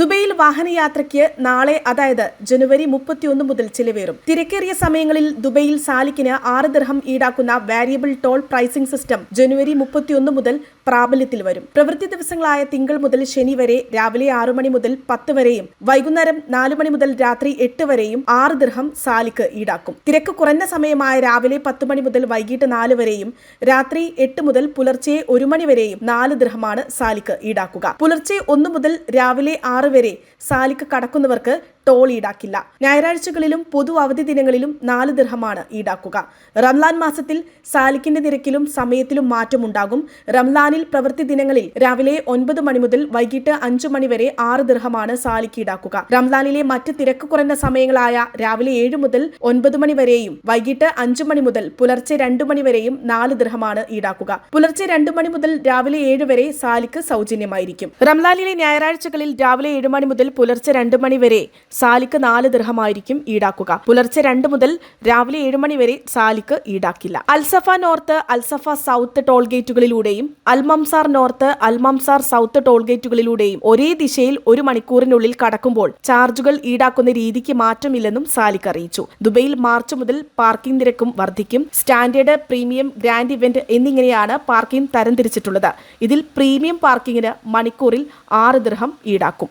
ദുബൈയിൽ വാഹനയാത്രയ്ക്ക് നാളെ അതായത് ജനുവരി മുപ്പത്തിയൊന്ന് മുതൽ ചിലവേറും. തിരക്കേറിയ സമയങ്ങളിൽ ദുബൈയിൽ സാലിക്കിന് ആറ് ദിർഹം ഈടാക്കുന്ന വാരിയബിൾ ടോൾ പ്രൈസിംഗ് സിസ്റ്റം ജനുവരി മുപ്പത്തിയൊന്ന് മുതൽ പ്രാബല്യത്തിൽ വരും. പ്രവൃത്തി ദിവസങ്ങളായ തിങ്കൾ മുതൽ ശനി വരെ രാവിലെ ആറു മണി മുതൽ പത്ത് വരെയും വൈകുന്നേരം നാലു മണി മുതൽ രാത്രി എട്ട് വരെയും ആറ് ദിർഹം സാലിക്ക് ഈടാക്കും. തിരക്ക് കുറഞ്ഞ സമയമായ രാവിലെ പത്ത് മണി മുതൽ വൈകിട്ട് നാല് വരെയും രാത്രി എട്ട് മുതൽ പുലർച്ചെ ഒരു മണി വരെയും നാല് ദിർഹമാണ് സാലിക്ക് ഈടാക്കുക. പുലർച്ചെ ഒന്ന് മുതൽ രാവിലെ ആറ് വരെ സാലിക്ക് കടക്കുന്നവർക്ക് ടോൾ ഈടാക്കില്ല. ഞായറാഴ്ചകളിലും പൊതു അവധി ദിനങ്ങളിലും നാല് ദിർഹമാണ് ഈടാക്കുക. റംലാൻ മാസത്തിൽ സാലിക്കിന്റെ നിരക്കിലും സമയത്തിലും മാറ്റമുണ്ടാകും. റംലാനിൽ പ്രവൃത്തി ദിനങ്ങളിൽ രാവിലെ ഒൻപത് മണി മുതൽ വൈകിട്ട് അഞ്ചു മണി വരെ ആറ് ദിർഹമാണ് സാലിക്ക് ഈടാക്കുക. റംലാനിലെ മറ്റ് തിരക്ക് കുറഞ്ഞ സമയങ്ങളായ രാവിലെ ഏഴ് മുതൽ ഒൻപത് മണി വരെയും വൈകിട്ട് അഞ്ചു മണി മുതൽ പുലർച്ചെ രണ്ടു മണി വരെയും നാല് ദിർഹമാണ് ഈടാക്കുക. പുലർച്ചെ രണ്ടു മണി മുതൽ രാവിലെ ഏഴ് വരെ സാലിക്ക് സൗജന്യമായിരിക്കും. റംലാനിലെ ഞായറാഴ്ചകളിൽ രാവിലെ ഏഴ് മണി മുതൽ പുലർച്ചെ രണ്ട് മണി വരെ സാലിക്ക് നാല് ദൃഹമായിരിക്കും ഈടാക്കുക. പുലർച്ചെ രണ്ട് മുതൽ രാവിലെ ഏഴ് മണി വരെ Salik ഈടാക്കില്ല. Al Safa north Al Safa south toll ഗേറ്റുകളിലൂടെയും Al Mamzar north Al Mamzar south toll ഗേറ്റുകളിലൂടെയും ഒരേ ദിശയിൽ ഒരു മണിക്കൂറിനുള്ളിൽ കടക്കുമ്പോൾ ചാർജുകൾ ഈടാക്കുന്ന രീതിക്ക് മാറ്റമില്ലെന്നും സാലിക്ക് അറിയിച്ചു. ദുബൈയിൽ മാർച്ച് മുതൽ പാർക്കിംഗ് നിരക്കും വർദ്ധിക്കും. സ്റ്റാൻഡേർഡ് പ്രീമിയം ഗ്രാൻഡ് ഇവന്റ് എന്നിങ്ങനെയാണ് പാർക്കിംഗ് തരംതിരിച്ചിട്ടുള്ളത്. ഇതിൽ പ്രീമിയം പാർക്കിംഗിന് മണിക്കൂറിൽ ആറ് ദൃഹം ഈടാക്കും.